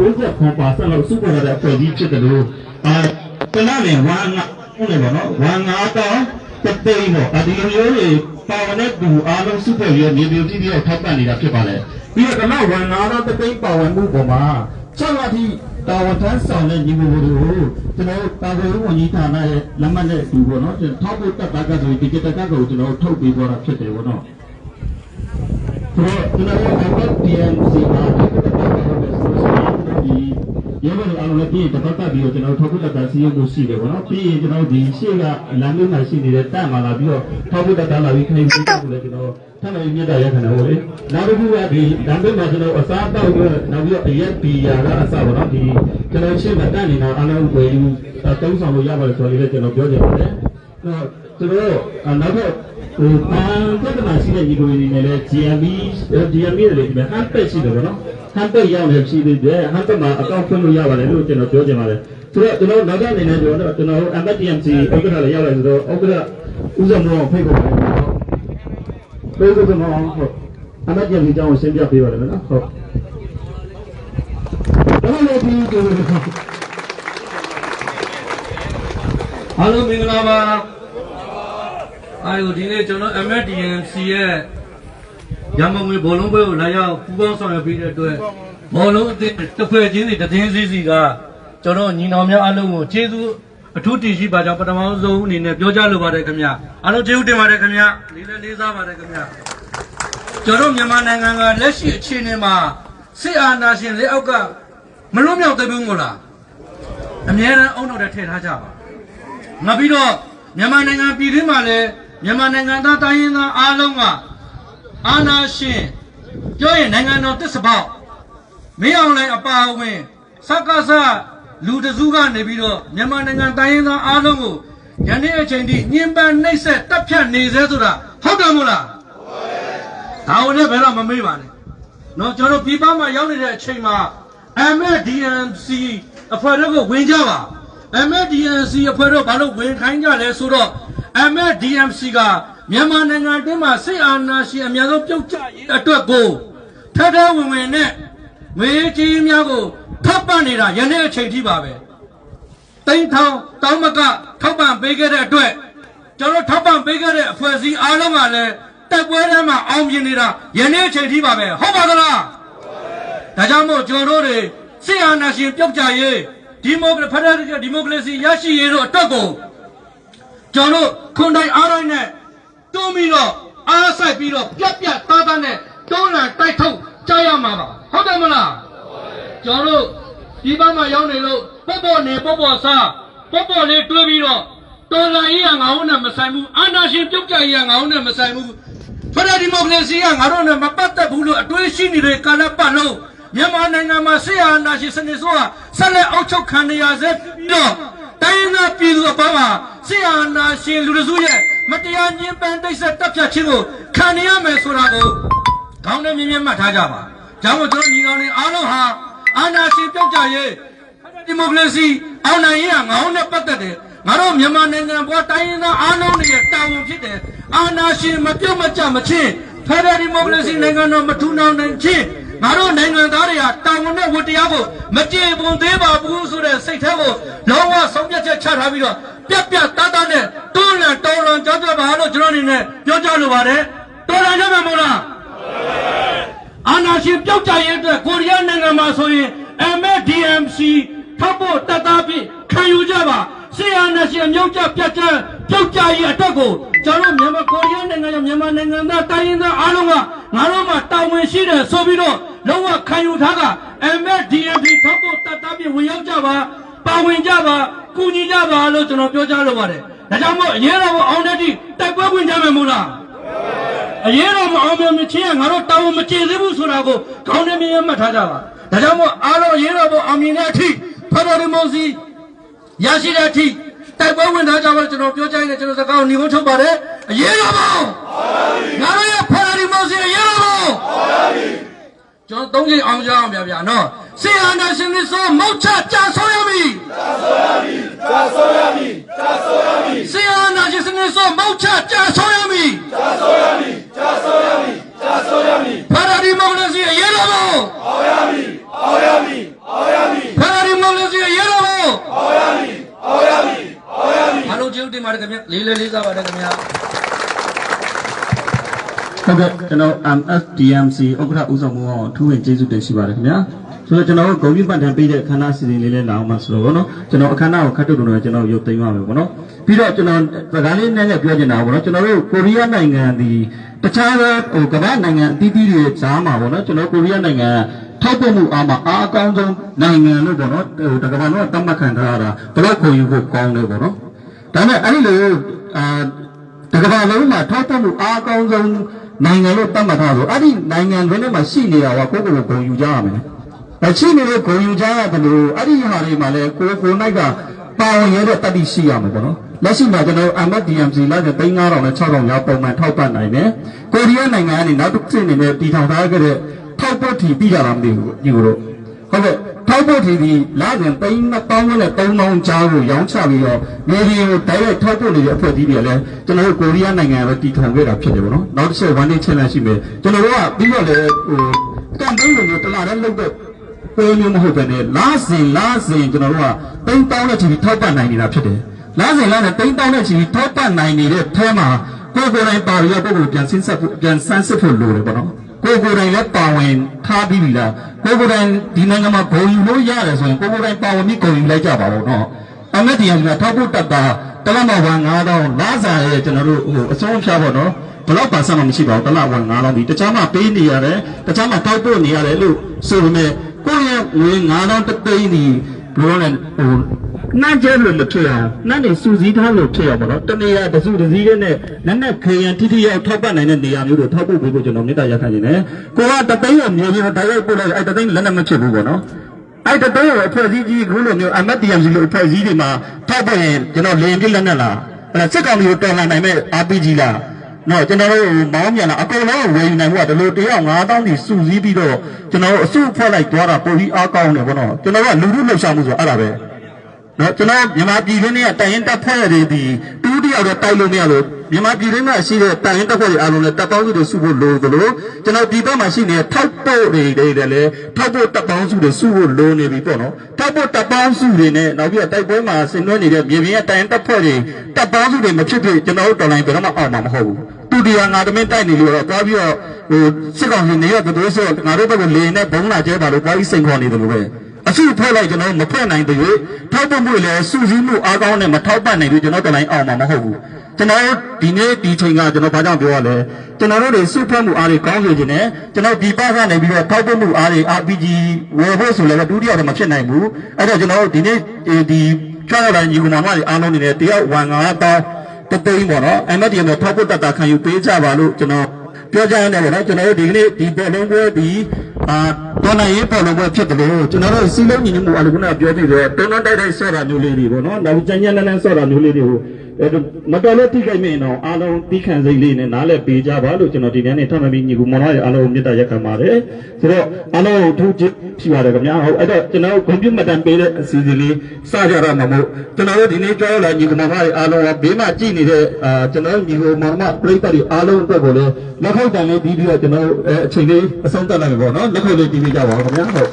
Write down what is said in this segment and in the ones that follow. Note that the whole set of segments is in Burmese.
90%လောက်စုပေါ်လာတဲ့အဖွဲ့အစည်းဖြစ်တယ်လို့အာတနည်းနဲ့ဝါငါဟုတ်တယ်ပေါ့နော်ဝါငါတော့တသိန်းပေါ့အဒီလိုမျိုးတွေပါဝင်တဲ့သူအားလုံးစုဖွဲ့ပြီးမြေပြင်ပြည်ပြည်ထောက်ပံ့နေတာဖြစ်ပါတယ်ပြီးတော့ကနဝါငါတော့တသိန်းပါဝင်မှုပေါ်မှာ6လတိတာဝန်ထမ်းဆောင်တဲ့ညီမတို့ကျွန်တော်တာဝန်ဝန်ကြီးဌာနရဲ့လက်မှတ်နဲ့ဒီပေါ့နော်ထောက်ဖို့တက်တာကဆိုဒီဂျစ်တက်ကကိုကျွန်တော်ထုတ်ပေးပေါ်တာဖြစ်တယ်ပေါ့နော်ဆိုတော့ကျွန်တော်တို့အပတ် DMC မှာဒီတစ်ပတ်ကတော့ဒီ ရေမလို့အောင်လည်းပြီးတစ်ပတ်ကပြီးတော့ကျွန်တော်ထောက်ဖို့တတ်စီရုပ်လို့ရှိတယ်ဗောနော်ပြီးရင်ကျွန်တော်ဒီရှေ့ကလမ်းမျိုးမှာရှိနေတဲ့တက်မှာလာပြီးတော့ထောက်ဖို့တတ်လာပြီးခိုင်းပြီးတော့လည်းကျွန်တော်ထပ်ပြီးမြတ်တာရခဏဟိုလေနောက်တစ်ခုကဒီလမ်းမျိုးမှာကျွန်တော်အစားတောက်ပြီးနောက်ပြီးတော့အရက်ပီယာကအစားဗောနော်ဒီကျွန်တော်ရှေ့မှာတက်နေတာအားလုံးဝယ်ယူတုံးဆောင်လို့ရပါတယ်ဆိုတော့လည်းကျွန်တော်ပြောချင်ပါတယ်တော့ကျွန်တော်နောက်တော့ဟိုပန်ပြဿနာရှိတဲ့ညီကိုတွေနေလဲ GMB GMB တွေဒီမှာဟန်ပက်ရှိတယ်ဗောနော် ဟန်ပက်ရောက်နေရှိသေးတယ်ဟန်ပက်မှာအကောင့်ဖွင့်လို့ရပါတယ်လို့ကျွန်တော်ပြောချင်ပါတယ်ဆိုတော့ကျွန်တော်နောက်ကနေနေကျွန်တော်ကျွန်တော် MTMC ဥက္ကဋ္ဌလည်းရောက်လာဆိုတော့ဥက္ကဋ္ဌဦးဇော်မောဖိတ်ခေါ်ပါတယ်ဟုတ်ပေးဖို့ကတော့ဟုတ် MTMC အကြောင်းကိုရှင်းပြပေးပါမယ်နော်ဟုတ်ဒါလည်းဒီကိုအားလုံးမင်္ဂလာပါအာယုဒီနေ့ကျွန်တော် MDNC ရဲ့ ရမငွေဘောလုံးပွဲကိုလာရောက်ပူးပေါင်းဆောင်ရွက်ပေးတဲ့အတွက်ဘောလုံးအသင်းတစ်ဖွဲ့ချင်းစီတစ်သင်းစီစီကကျွန်တော်ညီနောင်များအားလုံးကိုကျေးဇူးအထူးတင်ရှိပါကြောင်းပထမဆုံးအနေနဲ့ပြောကြားလိုပါတယ်ခင်ဗျအားလုံးကျေးဇူးတင်ပါတယ်ခင်ဗျလေးလေးလေးစားပါတယ်ခင်ဗျကျွန်တော်မြန်မာနိုင်ငံကလက်ရှိအခြေအနေမှာစစ်အာဏာရှင်လက်အောက်ကမလွတ်မြောက်သေးဘူးမို့လားအများအားအုံတော့ထည့်ထားကြပါငါပြီးတော့မြန်မာနိုင်ငံပြည်တွင်းမှာလည်းမြန်မာနိုင်ငံသားတိုင်းရင်းသားအားလုံးက အာနာရှင်ပြောရင်နိုင်ငံတော်တစ္ဆပေါက်မင်းအောင်လည်းအပါအဝင်စက္ကစလူတစုကနေပြီးတော့မြန်မာနိုင်ငံတိုင်းရင်းသားအားလုံးကိုယနေ့အချိန်ထိညှဉ်းပန်းနှိပ်စက်တပ်ဖြတ်နေစေဆိုတာဟုတ်တယ်မို့လားဟုတ်တယ်ဒါဝင်လည်းဘယ်တော့မမေ့ပါနဲ့နော်ကျွန်တော်ပြည်ပမှာရောက်နေတဲ့အချိန်မှာ MDNC အဖွဲ့တို့ကိုဝင်ကြပါ MDNC အဖွဲ့တို့ဘာလို့ဝင်ခိုင်းကြလဲဆိုတော့ MDMC က မြန်မာနိုင်ငံအတွင်းမှာစစ်အာဏာရှင်အများဆုံးပြုတ်ကျရေးအတွက်ကိုထထဝင်ဝင်နဲ့ငွေကြီးများကိုထပ်ပနေတာယနေ့အချိန်ထိပါပဲတိန်ထောင်တောင်းမကထောက်ပံ့ပေးခဲ့တဲ့အတွက်ကျွန်တော်ထောက်ပံ့ပေးခဲ့တဲ့အဖွဲ့အစည်းအားလုံးကလည်းတက်ပွဲထဲမှာအောင်မြင်နေတာယနေ့အချိန်ထိပါပဲဟုတ်ပါသလားဒါကြောင့်မို့ကျွန်တော်တို့တွေစစ်အာဏာရှင်ပြုတ်ကြရေးဒီမိုကရေဖက်ဒရယ်ဒီမိုကရေစီရရှိရေးတို့အတွက်ကိုကျွန်တော်တို့ခွန်တိုင်အားတိုင်းနဲ့ တွန်းပြီးတော့အားဆိုင်ပြီးတော့ပြက်ပြက်သားသားနဲ့တွန်းလှန်တိုက်ထုတ်ကြရမှာပါဟုတ်တယ်မလားကျွန်တော်တို့ဒီဘက်မှာရောက်နေလို့ပေါ့ပေါ့နေပေါ့ပေါ့စားပေါ့ပေါ့လေးတွေးပြီးတော့တော်လှန်ရေးကငါတို့နဲ့မဆိုင်ဘူးအာဏာရှင်ပြုတ်ကြရေးကငါတို့နဲ့မဆိုင်ဘူးဖရဒီမိုကရေစီကငါတို့နဲ့မပတ်သက်ဘူးလို့အတွေးရှိနေတဲ့ကာလပတ်လုံးမြန်မာနိုင်ငံမှာဆရာနာရှင်စနစ်ဆိုးကဆက်လက်အောက်ချုပ်ခံနေရစေပြီးတော့တိုင်းရင်းသားပြည်သူအပေါင်းဟာဆရာနာရှင်လူတစုရဲ့ မတရားညှဉ်းပန်းတိတ်ဆက်တပ်ဖြတ်ခြင်းကိုခံနေရမယ်ဆိုတာကိုခေါင်းနဲ့မြင်းမြင်းမှတ်ထားကြပါ။ဒါမှမဟုတ်ကျွန်တော်ညီတော်တွေအားလုံးဟာအာဏာရှင်ပြုတ်ကြရေးဒီမိုကရေစီအောင်နိုင်ရေးကငါတို့နဲ့ပတ်သက်တယ်ငါတို့မြန်မာနိုင်ငံဘဝတိုင်းရင်းသားအားလုံးတွေရဲ့တာဝန်ဖြစ်တယ်အာဏာရှင်မပြုတ်မကြမချင်းဖက်ဒရယ်ဒီမိုကရေစီနိုင်ငံတော်မထူထောင်နိုင်ချင်းငါတို့နိုင်ငံသားတွေဟာတာဝန်နဲ့ဝတ္တရားကိုမကြေပွန်သေးပါဘူးဆိုတဲ့စိတ်ထဲကိုလုံးဝဆုံးဖြတ်ချက်ချထားပြီးတော့ ပြက်ပြက်သားသားနဲ့တွန်းလှန်တောင်းလှန်ကြောက်ကြပါလို့ကျွန်တော်အနေနဲ့ပြောကြလိုပါတယ်တော်လှန်ကြမှာမဟုတ်လားအာနာရှင်ပြုတ်ကြရဲ့အတွက်ကိုရီးယားနိုင်ငံမှာဆိုရင် MDMC ထပ်ဖို့တတ်သားပြီးခံယူကြပါဆီအာနာရှင်မြုပ်ကြပြတ်ကြပြုတ်ကြရဲ့အတွက်ကိုကျွန်တော်မြန်မာကိုရီးယားနိုင်ငံရဲ့မြန်မာနိုင်ငံသားတိုင်းရင်းသားအားလုံးကငါတို့မှာတာဝန်ရှိတယ်ဆိုပြီးတော့လုံးဝခံယူထားက MDMC ထပ်ဖို့တတ်သားပြီးဝင်ရောက်ကြပါ ပါဝင်ကြပါကူညီကြပါလို့ကျွန်တော်ပြောကြားလိုပါတယ်ဒါကြောင့်မို့အရေးတော်ကိုအောင်တဲ့တိတိုက်ပွဲဝင်ကြမယ်မို့လားအရေးတော်မအောင်မြင်မချင်းကငါတို့တောင်းမကျေသေးဘူးဆိုတာကိုခေါင်းထဲမြင်မှတ်ထားကြပါဒါကြောင့်မို့အားလုံးအရေးတော်ပေါ်အောင်မြင်တဲ့အထိဖတော်ဒီမိုစီရရှိတဲ့အထိတိုက်ပွဲဝင်ထားကြပါလို့ကျွန်တော်ပြောကြရင်ကျွန်တော်စကားကိုညီကုန်းထုတ်ပါတယ်အရေးတော်ပေါ်ငါတို့ရဲ့ဖတော်ဒီမိုစီအရေးတော်ပေါ်ကျွန်တော်သုံးချိန်အောင်ကြအောင်ဗျာဗျာနော်စေအာနာရှင်သစ္စာမောက်ချကြာဆုံးရမည်ကြာဆုံးရမည်ကြာဆုံးရမည်စေအာနာရှင်သစ္စာမောက်ချကြာဆုံးရမည် ဖာရာဒီမိုကရေစီအရေးတော်ပုံအောင်ရမည်အောင်ရမည်အောင်ရ ခင်ဗျလေးလေးလေးစားပါတယ်ခင်ဗျ ဟုတ်ကဲ့ကျွန်တော် MSDMC ဥက္ကဋ္ဌဦးဆောင်မှုအောင်အထူးဝင်ကျေးဇူးတင်ရှိပါတယ်ခင်ဗျာဆိုတော့ကျွန်တော်တို့ဂုဏ်ပြုပတ်တန်ပေးတဲ့အခမ်းအနားစီစဉ်လေးလေးလာအောင်ပါဆိုတော့ဗောနော်ကျွန်တော်အခမ်းအနားကိုခတ်တုတ်တုံတော့ကျွန်တော်ရုပ်သိမ်းပါမယ်ဗောနော်ပြီးတော့ကျွန်တော်စကားလေးနည်းနည်းပြောချင်တာဗောနော်ကျွန်တော်တို့ကိုရီးယားနိုင်ငံဒီတခြားသောဟိုကမ္ဘာနိုင်ငံအသီးသီးတွေကြားမှာဗောနော်ကျွန်တော်ကိုရီးယားနိုင်ငံထောက်ပံ့မှုအားမှာအားအကောင်းဆုံးနိုင်ငံလို့ဗောနော်ဟိုတကမ္ဘာလုံးကတတ်မှတ်ခံထားရတာဘယ်တော့ခွင့်ယူဖို့ကောင်းတယ်ဗောနော်ဒါပေမဲ့အဲ့ဒီလိုအာတကဘာလုံးမှာထောက်ပံ့မှုအားကောင်းဆုံး နိုင်ငံလို့သတ်မှတ်ထားဆိုအဲ့ဒီနိုင်ငံတွေနဲ့မှရှိနေတာကကိုယ့်ကိုယ်ကိုဂုဏ်ယူကြရမယ်။အရှိနေတဲ့ဂုဏ်ယူကြရတယ်လို့အဲ့ဒီဟာတွေမှာလည်းကိုယ်ကိုယ်၌ကပါဝင်ရတဲ့တတိရှိရမှာပေါ့နော်။လက်ရှိမှာကျွန်တော် MDMC လာတဲ့3000နဲ့6000ညပုံမှန်ထောက်ပံ့နိုင်တယ်။ကိုရီးယားနိုင်ငံကနေနောက်တစ်ဆင့်အနေနဲ့တည်ထောင်ထားခဲ့တဲ့ထောက်ပံ့ထီပြီးကြတာမသိဘူးဒီလို ဟုတ်ကဲ့ထောက်ဖို့ထီဒီလာရင်သိန်း2000နဲ့3000ကြားကိုရောင်းချပြီးတော့မြေပြင်ကိုတိုက်ရိုက်ထောက်ဖို့နေတဲ့အဖွဲ့အစည်းတွေလည်းကျွန်တော်တို့ကိုရီးယားနိုင်ငံပဲတည်ထောင်ခဲ့တာဖြစ်တယ်ဗောနော်နောက်တစ်ချက် one day challenge ရှိမယ်ကျွန်တော်တို့ကပြီးတော့လည်းဟိုကမ်ပိန်းလိုမျိုးတလားတည်းလုပ်တဲ့ပွဲမျိုးမဟုတ်ပဲねလာစဉ်လာစဉ်ကျွန်တော်တို့ကသိန်းတောင်းတဲ့ချီထောက်ပံ့နိုင်နေတာဖြစ်တယ်လာစဉ်လာနဲ့သိန်းတောင်းတဲ့ချီထောက်ပံ့နိုင်နေတဲ့အဲမှာကိုယ်ကိုယ်တိုင်ပါပြီးတော့ကိုယ့်ကိုယ်ပြန်ဆင်းဆက်ဖို့ပြန်ဆန်းစစ်ဖို့လိုတယ်ဗောနော် ကိုယ်ကိုယ်တိုင်လည်းပါဝင်ထားပြီးပြီလားကိုယ်ကိုယ်တိုင်ဒီနိုင်ငံမှာဂုဏ်ယူလို့ရတယ်ဆိုရင်ကိုယ်ကိုယ်တိုင်ပါဝင်ပြီးဂုဏ်ယူလိုက်ကြပါဦးနော်အမတ်တရားကထောက်ဖို့တက်တာတလမဝန်9000လာစားရဲ့ကျွန်တော်တို့ဟိုအဆုံးဖြားပါတော့ဘယ်တော့ပါဆက်မှမရှိပါဘူးတလဝန်9000ဒီတခြားမှပေးနေရတယ်တခြားမှတောက်ဖို့နေရတယ်လို့ဆိုပေမဲ့ကိုယ့်ရဲ့ငွေ9000တသိန်းဒီ ဘယ်လိုလဲဟိုနှမ်းကျဲလို့မဖြစ်အောင်နှမ်းနေစူစည်းထားလို့ဖြစ်အောင်ပေါ့နော်တနေရာတစုတစည်းလေးနဲ့နက်နက်ခေရန်တိတိရောက်ထောက်ပံ့နိုင်တဲ့နေရာမျိုးတို့ထောက်ဖို့ပေးဖို့ကျွန်တော်မေတ္တာရပ်ခံနေတယ်ကိုကတသိန်းကိုမြေပြင်မှာတိုက်ရိုက်ပို့လိုက်အဲ့တသိန်းလက်နဲ့မဖြစ်ဘူးပေါ့နော်အဲ့တသိန်းကိုအဖွဲ့အစည်းကြီးခုလိုမျိုး MTMC လို့အဖွဲ့အစည်းတွေမှာထောက်ပံ့ရင်ကျွန်တော်လင်းပြလက်နဲ့လားအဲ့စစ်ကောင်မျိုးတော်လှန်နိုင်မဲ့ RPG လား နော်ကျွန်တော်တို့မောင်းမြန်လာအကုန်လုံးဝယ်ယူနိုင်မှုကဒီလိုတယောက်9000ကြီးစုစည်းပြီးတော့ကျွန်တော်တို့အစုဖွဲ့လိုက်သွားတာပိုပြီးအားကောင်းတယ်ဗောနော်ကျွန်တော်ကလူလူလှုပ်ရှားမှုဆိုအဲ့ဒါပဲနော်ကျွန်တော်မြန်မာပြည်တွင်းနဲ့တိုင်ရင်တပ်ဖွဲ့တွေဒီတူးတယောက်တော့တိုက်လို့မရလို့ မြန်မာပြည်တွင်းမှာရှိတဲ့တိုင်ရင်တပ်ဖွဲ့တွေအားလုံးလည်းတပ်ပေါင်းစုတွေစုဖို့လိုသလိုကျွန်တော်ဒီဘက်မှာရှိနေတဲ့ထောက်ပို့တွေတွေလည်းထောက်ပို့တပ်ပေါင်းစုတွေစုဖို့လိုနေပြီပေါ့နော်ထောက်ပို့တပ်ပေါင်းစုတွေနဲ့နောက်ပြီးတော့တိုက်ပွဲမှာဆင်နွှဲနေတဲ့မြေပြင်ရဲ့တိုင်ရင်တပ်ဖွဲ့တွေတပ်ပေါင်းစုတွေမဖြစ်ဖြစ်ကျွန်တော်တို့တော်လိုင်းဘယ်တော့မှအောင်မှာမဟုတ်ဘူးတူတီယာငါတမင်းတိုက်နေလို့တော့သွားပြီးတော့ဟိုစစ်ကောင်စီနေရတဲ့ဆိုငါတို့ဘက်ကလေနဲ့ဘုံလာကျဲပါလို့သွားပြီးစိန်ခေါ်နေတယ်လို့ပဲအစုဖွဲ့လိုက်ကျွန်တော်မဖွဲ့နိုင်သေးဘူးထောက်ပံ့မှုလည်းစုစည်းမှုအားကောင်းနဲ့မထောက်ပံ့နိုင်ဘူးကျွန်တော်တော်လိုင်းအောင်မှာမဟုတ်ဘူး ကျွန်တော်ဒီနေ့ဒီချိန်ကကျွန်တော်ဘာကြောင့်ပြောရလဲကျွန်တော်တို့တွေစုဖွဲ့မှုအားတွေကောင်းစေခြင်းနဲ့ကျွန်တော်ဒီပကနေပြီးတော့ထောက်ပံ့မှုအားတွေ RPG ဝယ်ဖို့ဆိုလည်းဒုတိယတော့မဖြစ်နိုင်ဘူးအဲ့တော့ကျွန်တော်တို့ဒီနေ့ဒီချောင်းတိုင်းညီကောင်မတွေအားလုံးနေတယ်တယောက်ဝန်ငါတောင်းတသိန်းပေါ့နော် MDM နဲ့ထောက်ဖို့တတ်တာခံယူပေးကြပါလို့ကျွန်တော်ပြောကြရတယ်ဗျာနော်ကျွန်တော်တို့ဒီကနေ့ဒီပေါ်လုံးပွဲဒီအာတော်နိုင်ရေးပေါ်လုံးပွဲဖြစ်တယ်လို့ကျွန်တော်တို့စီလုံးညီညွတ်မှုအလူကနာပြောပြီးတော့တွန်းတွန်းတိုက်တိုက်ဆော့တာမျိုးလေးတွေပေါ့နော်နောက်ကြမ်းကြမ်းနန်းနန်းဆော့တာမျိုးလေးတွေကိုအဲ မတော်လို့တိခိုက်မြင်တော့အားလုံးတိခံစိတ်လေးနဲ့နားလည်ပေးကြပါလို့ကျွန်တော်ဒီနေ့နဲ့ထပ်မပြီးညီကူမောင်ရဲ့အားလုံးမေတ္တာရက်ခံပါတယ်ဆိုတော့အားလုံးထူးချစ်ရှိပါတယ်ခင်ဗျာဟုတ်အဲ့တော့ကျွန်တော်ကွန်ပျူတာတန်ပေးတဲ့အစီအစဉ်လေးစကြရမှာမို့ကျွန်တော်တို့ဒီနေ့ကြောက်လာညီကူမောင်ရဲ့အားလုံးကဘေးမှာကြည်နေတဲ့အာကျွန်တော်ညီကူမောင်မပြိတ္တတွေအားလုံးအတွက်ကိုလည်းလက်ခုပ်တန်လေးပြီးပြီးတော့ကျွန်တော်အဲအချိန်လေးအဆုံးသတ်လိုက်ပါတော့နော်လက်ခုပ်လေးပြီးပြီးကြပါဦးခင်ဗျာဟုတ်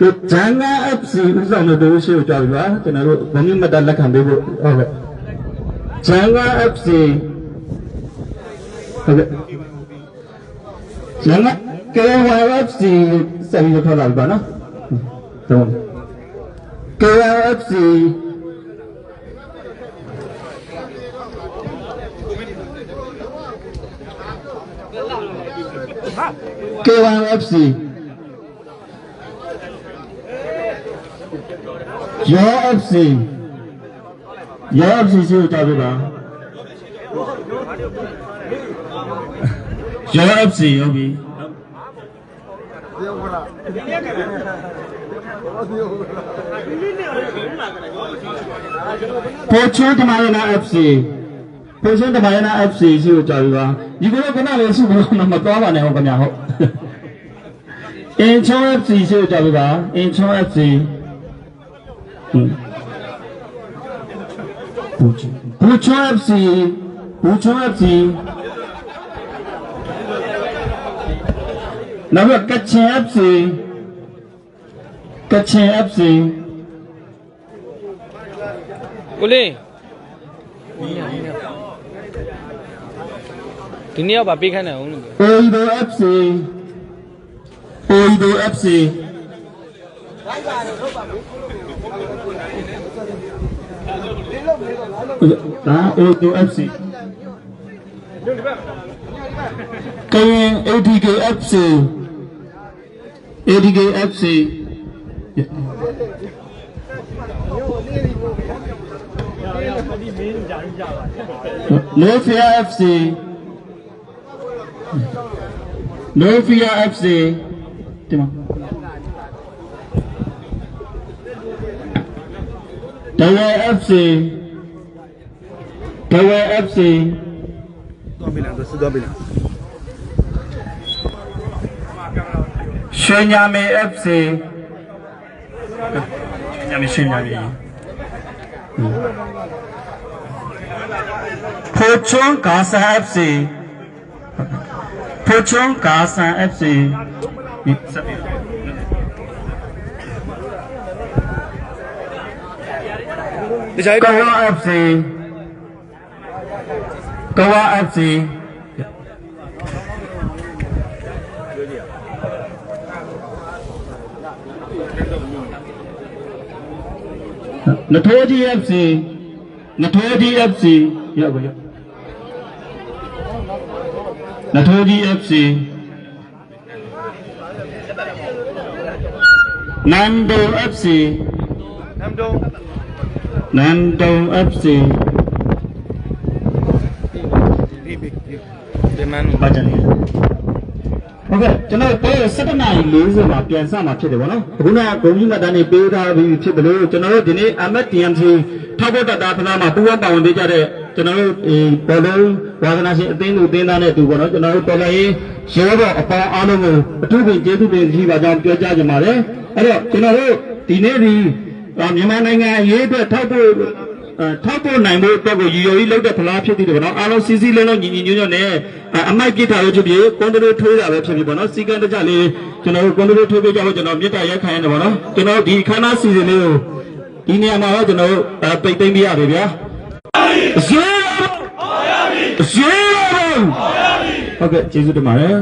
ကဂျန်နာ FC ဥဆောင်တဲ့တို့ရှိကိုကြောက်ပြီပါကျွန်တော်တို့ဘုံမြတ်တက်လက်ခံပေးဖို့ဟုတ်ကဲ့ဂျန်နာ FC ဟုတ်ကဲ့ဂျန်နာ KYFC ဆက်ပြီး တော့ထွက်လာပြီပါနော်ဟုတ် KYFC K1FC Your FC Your FC ရှိကိုကြောက်ပြပါ Your FC ဟုတ်ပြီပိုချွန်းတမယနာ FC ပိုချွန်းတမယနာ FC ရှိကိုကြောက်ပြပါဒီကုလို့ခဏလေးစုလို့မသွားပါနဲ့ဟုတ်ခင်ဗျာဟုတ်အင်ချော FC ရှိကိုကြောက်ပြပါအင်ချော FC ဘူချွန်း FC ဘူချွန်း FC နောက်ကကချင် FC ကချင် FC ကိုလေးဒီနေ့ကဗာပေးခိုင်းတယ်အောင်လို့ Oido FC Oido FC ဒါ Oido FC ကရင် ATK FC ATK FC Lofia FC Lofia FC ဒီမှာတဝဲ FC Kewe FC. Shenyame FC. Shenyame Shenyame. Pochong Kasa FC. Pochong Kasa FC. Kawa FC. ကဝါ FC နထိုးကြီး FC နထိုးကြီး FC ရောက်ပါရောက်နထိုးကြီး FC နန်ဒို FC နန်ဒိုနန်ဒို FC ဒီမန်ဘာကြလဲဟုတ်ကဲ့ကျွန်တော်ပွဲ7နာရီ40မှာပြန်စမှာဖြစ်တယ်ဗောနော်အခုနကဂုံကြီးမတန်းနေပေးထားပြီးဖြစ်တယ်လို့ကျွန်တော်တို့ဒီနေ့ MTMC ထောက်ဖို့တတာဖလားမှာပူးပေါင်းပါဝင်ပေးကြတဲ့ကျွန်တော်တို့ဒီပေါ်လုံးဝါသနာရှင်အသင်းသူအသင်းသားနဲ့အတူဗောနော်ကျွန်တော်တို့တော်လည်းရဲဘော်အပေါင်းအားလုံးကိုအထူးပင်ကျေးဇူးတင်ရှိပါကြောင်းပြောကြားကြပါတယ်အဲ့တော့ကျွန်တော်တို့ဒီနေ့ဒီမြန်မာနိုင်ငံရေးအတွက်ထောက်ဖို့အဲ ထောက်ဖို့နိုင်ဖို့အတွက်ကိုရည်ရွယ်ပြီးလုပ်တဲ့ဖလားဖြစ်သေးတယ်ဗောနော်အားလုံးစီစီလုံးလုံးညီညီညွတ်ညွတ်နဲ့အဲအမိုက်ပြစ်တာလို့ဖြစ်ဖြစ်ကွန်ထရိုးထွေးတာပဲဖြစ်ဖြစ်ဗောနော်စီကံတကြလေးကျွန်တော်တို့ကွန်ထရိုးထွေးပေးကြဖို့ကျွန်တော်မြစ်တာရက်ခံရတယ်ဗောနော်ကျွန်တော်တို့ဒီခန်းသားစီစဉ်လေးကိုဒီနေရာမှာတော့ကျွန်တော်တို့အဲပိတ်သိမ်းပြရပြီဗျာဇေးရပါဇေးရပါဟုတ်ကဲ့ကျေးဇူးတင်ပါတယ်